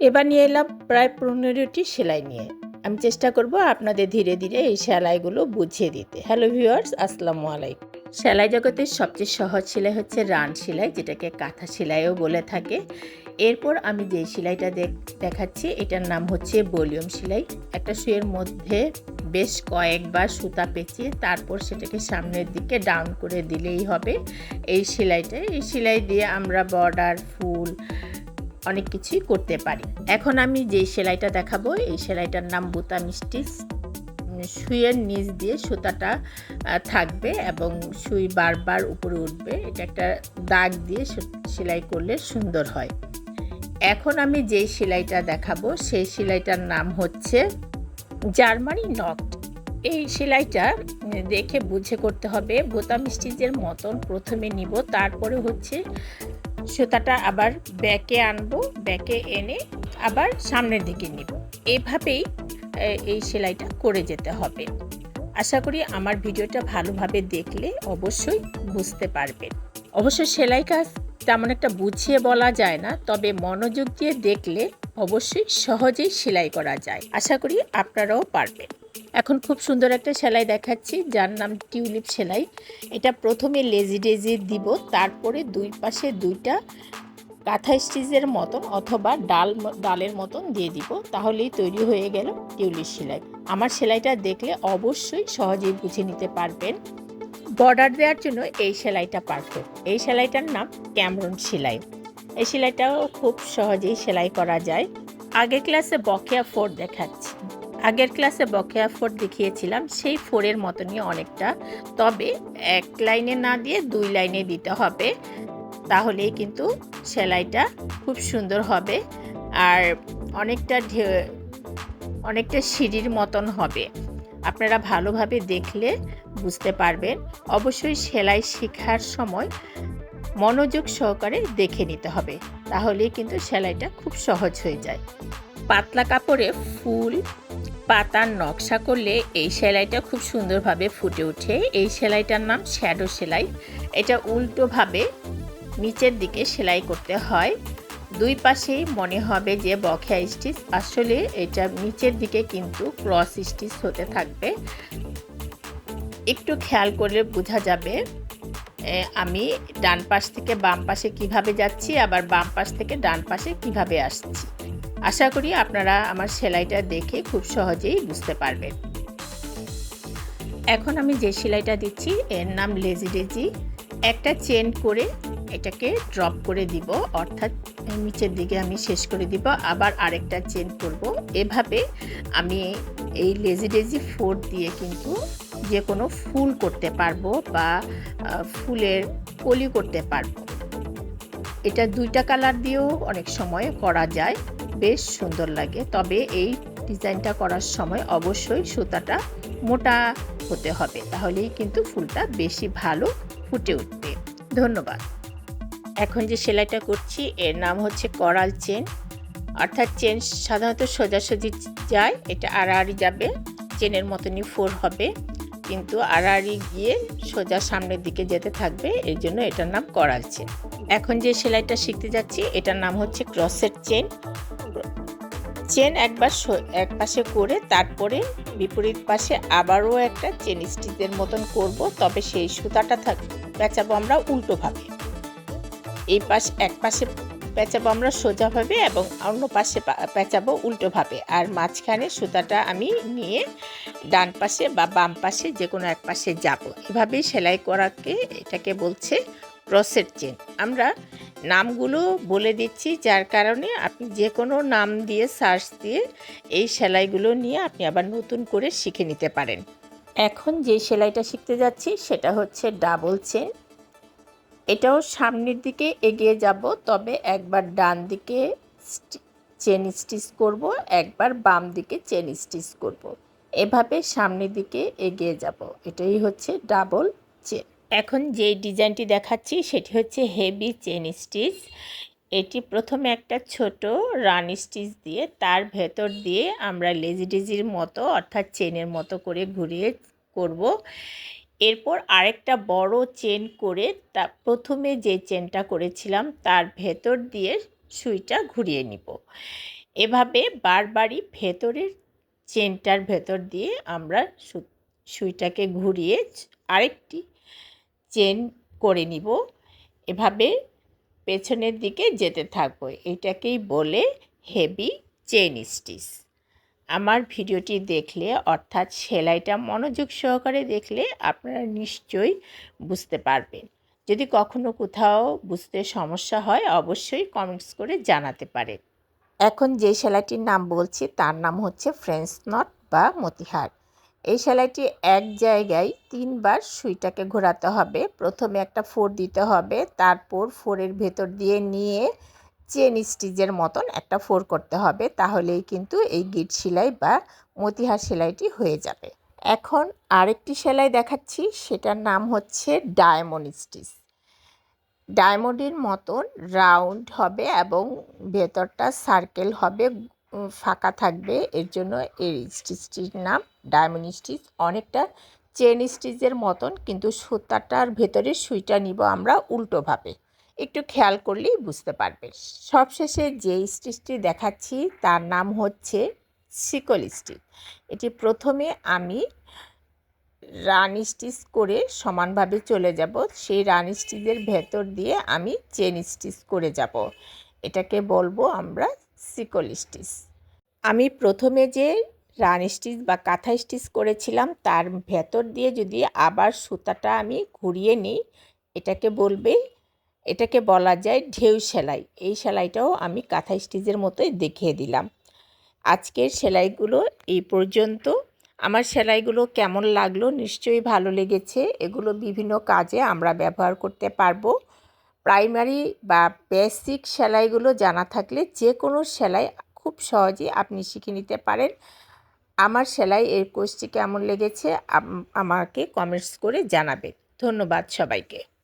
এবার নিয়ে এলাম প্রায় পনেরোটি সেলাই নিয়ে। আমি চেষ্টা করব আপনাদের ধীরে ধীরে এই সেলাইগুলো বুঝিয়ে দিতে। হ্যালো ভিউয়ার্স, আসসালামু আলাইকুম। সেলাই জগতের সবচেয়ে সহজ সেলাই হচ্ছে রান সেলাই, যেটাকে কাঁথা সেলাইও বলে থাকে। এরপর আমি যে সেলাইটা দেখ- দেখাচ্ছি, এটার নাম হচ্ছে ভলিউম সেলাই। একটা সুইয়ের মধ্যে বেশ কয়েকবার সুতা পেঁচিয়ে তারপর সেটাকে সামনের দিকে ডাউন করে দিলেই হবে। এই সেলাইটা এই সেলাই দিয়ে আমরা বর্ডার, ফুল অনেক কিছুই করতে পারি। এখন আমি যে সেলাইটা দেখাবো, এই সেলাইটার নাম বুতাম স্টিচ সুইয়ের নিচ দিয়ে সুতাটা থাকবে এবং সুই বারবার উপরে উঠবে। এটা একটা দাগ দিয়ে সেলাই করলে সুন্দর হয়। এখন আমি যেই সেলাইটা দেখাবো, সেই সেলাইটার নাম হচ্ছে জার্মানি নট। এই সেলাইটা দেখে বুঝে করতে হবে। বোতাম স্টিচের মতন প্রথমে নিব, তারপরে হচ্ছে সুতাটা আবার ব্যাকে আনব, ব্যাকে এনে আবার সামনের দিকে নিব। এভাবেই এই সেলাইটা করে যেতে হবে। আশা করি আমার ভিডিওটা ভালোভাবে দেখলে অবশ্যই বুঝতে পারবেন। অবশ্য সেলাই কাজ তেমন একটা বুঝিয়ে বলা যায় না, তবে মনোযোগ দিয়ে দেখলে অবশ্যই সহজেই সেলাই করা যায়। আশা করি আপনারাও পারবেন। এখন খুব সুন্দর একটা সেলাই দেখাচ্ছি, যার নাম টিউলিপ সেলাই। এটা প্রথমে লেজি ডেজি দিব, তারপরে দুই পাশে দুইটা কাঁথা স্টিচের মতন অথবা ডাল ডালের মতন দিয়ে দিব, তাহলেই তৈরি হয়ে গেল টিউলিপ সেলাই। আমার সেলাইটা দেখলে অবশ্যই সহজেই বুঝে নিতে পারবেন। বর্ডার দেওয়ার জন্য এই সেলাইটা পারফেক্ট। এই সেলাইটার নাম ক্যামরন সেলাই। এই সেলাইটাও খুব সহজেই সেলাই করা যায়। আগের ক্লাসে বকেয়া ফোর দেখাচ্ছি। আগের ক্লাসে বকেয়া ফোর দেখিয়েছিলাম, সেই ফোরের মতনই অনেকটা। তবে এক লাইনে না দিয়ে দুই লাইনে দিতে হবে, তাহলেই কিন্তু সেলাইটা খুব সুন্দর হবে আর অনেকটা অনেকটা সিঁড়ির মতন হবে। আপনারা ভালোভাবে দেখলে বুঝতে পারবেন। অবশ্যই সেলাই শেখার সময় মনোযোগ সহকারে দেখে নিতে হবে, তাহলেই কিন্তু সেলাইটা খুব সহজ হয়ে যায়। পাতলা কাপড়ে ফুল পাতার নকশা করলে এই সেলাইটা খুব সুন্দরভাবে ফুটে ওঠে। এই সেলাইটার নাম শ্যাডো সেলাই। এটা উল্টোভাবে নিচের দিকে সেলাই করতে হয়। দুই পাশেই মনে হবে যে বকেয়া স্টিচ। আসলে এটা নিচের দিকে কিন্তু ক্রস স্টিচ হতে থাকবে। একটু খেয়াল করলে বোঝা যাবে আমি ডান পাশ থেকে বাম পাশে কীভাবে যাচ্ছি, আবার বাম পাশ থেকে ডান পাশে কীভাবে আসছি। আশা করি আপনারা আমার সেলাইটা দেখে খুব সহজেই বুঝতে পারবেন। এখন আমি যে সেলাইটা দিচ্ছি, এর নাম লেজি ডেজি। একটা চেন করে এটাকে ড্রপ করে দিব, অর্থাৎ নিচের দিকে আমি শেষ করে দিব, আবার আরেকটা চেন করব। এভাবে আমি এই লেজি ডেজি ফোর দিয়ে কিন্তু যে কোনো ফুল করতে পারব বা ফুলের কলি করতে পারব। এটা দুইটা কালার দিয়েও অনেক সময় করা যায়। বেশ সুন্দর লাগে। তবে এই ডিজাইনটা করার সময় অবশ্যই সুতাটা মোটা হতে হবে। তাহলেই কিন্তু ফুলটা বেশি ভালো ফুটে উঠবে। ধন্যবাদ। এখন যে সেলাইটা করছি, এর নাম হচ্ছে করাল চেন। অর্থাৎ চেন সাধারণত সোজাসুজি যায়, এটা আড়াআড়ি যাবে, চেনের মতনই ফোর হবে। কিন্তু আড়াআড়ি গিয়ে সোজা সামনের দিকে যেতে থাকবে এর জন্য এটার নাম করাল চেন। এখন যে সেলাইটা শিখতে যাচ্ছি, এটার নাম হচ্ছে ক্রসের চেন। চেন একবার এক পাশে করে তারপরে বিপরীত পাশে আবারও একটা চেন স্টিচের মতন করব, তবে সেই সুতাটা থাক, পেঁচাবো আমরা উল্টোভাবে। এই পাশ, এক পাশে পেঁচাবো আমরা সোজাভাবে এবং অন্য পাশে পেঁচাবো উল্টোভাবে। আর মাঝখানে সুতাটা আমি নিয়ে ডান পাশে বা বাম পাশে যে কোনো এক পাশে যাব। এভাবেই সেলাই করাকে এটাকে বলছে ক্রসের চেন আমরা নামগুলো বলে দিচ্ছি, যার কারণে আপনি যে কোনো নাম দিয়ে সার্চ দিয়ে এই সেলাইগুলো নিয়ে আপনি আবার নতুন করে শিখে নিতে পারেন। এখন যে সেলাইটা শিখতে যাচ্ছি, সেটা হচ্ছে ডাবল চেন এটাও সামনের দিকে এগিয়ে যাব, তবে একবার ডান দিকে চেন স্টিচ করব, একবার বাম দিকে চেন স্টিচ করব। এভাবে সামনের দিকে এগিয়ে যাব। এটাই হচ্ছে ডাবল চেন এখন যে ডিজাইনটি দেখাচ্ছি সেটি হচ্ছে হেভি চেন স্টিচ। এটি প্রথমে একটা ছোট রান স্টিচ দিয়ে তার ভেতর দিয়ে আমরা লেজি ডেজির মতো, অর্থাৎ চেনের মতো করে ঘুরিয়ে করব। এরপর আরেকটা বড় চেন করে তা প্রথমে যে চেনটা করেছিলাম তার ভেতর দিয়ে সুইটা ঘুরিয়ে নিব। এভাবে বারবারই ভেতরের চেনটার ভেতর দিয়ে আমরা সুইটাকে ঘুরিয়ে আরেকটি চেন করে নিব। এভাবে পেছনের দিকে যেতে থাকব। এটাকেই বলে হেভি চেন স্টিচ। আমার ভিডিওটি দেখলে, অর্থাৎ সেলাইটা মনোযোগ সহকারে দেখলে, আপনারা নিশ্চয়ই বুঝতে পারবেন। যদি কখনো কোথাও বুঝতে সমস্যা হয়, অবশ্যই কমেন্টস করে জানাতে পারেন। এখন যে সেলাইটির নাম বলছি, তার নাম হচ্ছে ফ্রেঞ্চ নট বা মতিহার। এই সেলাইটি এক জায়গায় তিনবার সুইটাকে ঘোরাতে হবে। প্রথমে একটা ফোর দিতে হবে, তারপর ফোরের ভেতর দিয়ে নিয়ে চেন স্টিচের মতন একটা ফোর করতে হবে, তাহলেই কিন্তু এই গিট সেলাই বা মতিহার সেলাইটি হয়ে যাবে। এখন আরেকটি সেলাই দেখাচ্ছি, সেটার নাম হচ্ছে ডায়মন্ড স্টিচ। ডায়মন্ডের মতন রাউন্ড হবে এবং ভেতরটা সার্কেল হবে ফাঁকা থাকবে। এর জন্য এই স্টিচটির নাম ডায়মন্ড স্টিচ অনেকটা চেন স্টিচের মতন, কিন্তু সুতাটার ভেতরে সুইটা নিব আমরা উল্টোভাবে একটু খেয়াল করলেই বুঝতে পারবে। সবশেষে যে স্টিচটি দেখাচ্ছি, তার নাম হচ্ছে সিকল স্টিচ এটি প্রথমে আমি রান স্টিচ করে সমানভাবে চলে যাব। সেই রান স্টিচের ভেতর দিয়ে আমি চেন স্টিচ করে যাব। এটাকে বলব আমরা সিকল স্টিচ আমি প্রথমে যে রান স্টিচ বা কাঁথা স্টিচ করেছিলাম, তার ভেতর দিয়ে যদি আবার সুতাটা আমি ঘুরিয়ে নিই, এটাকে বলবে, এটাকে বলা যায় ঢেউ সেলাই। এই সেলাইটাও আমি কাঁথা স্টিচের মতোই দেখিয়ে দিলাম। আজকের সেলাইগুলো এই পর্যন্ত। আমার সেলাইগুলো কেমন লাগল নিশ্চয়ই ভালো লেগেছে। এগুলো বিভিন্ন কাজে আমরা ব্যবহার করতে পারব। প্রাইমারি বা বেসিক সেলাইগুলো জানা থাকলে যে কোনো সেলাই খুব সহজেই আপনি শিখে নিতে পারেন। আমার সেলাই এর কোর্সটি কেমন লেগেছে, আম- আমাকে কমেন্টস করে জানাবেন। ধন্যবাদ সবাইকে।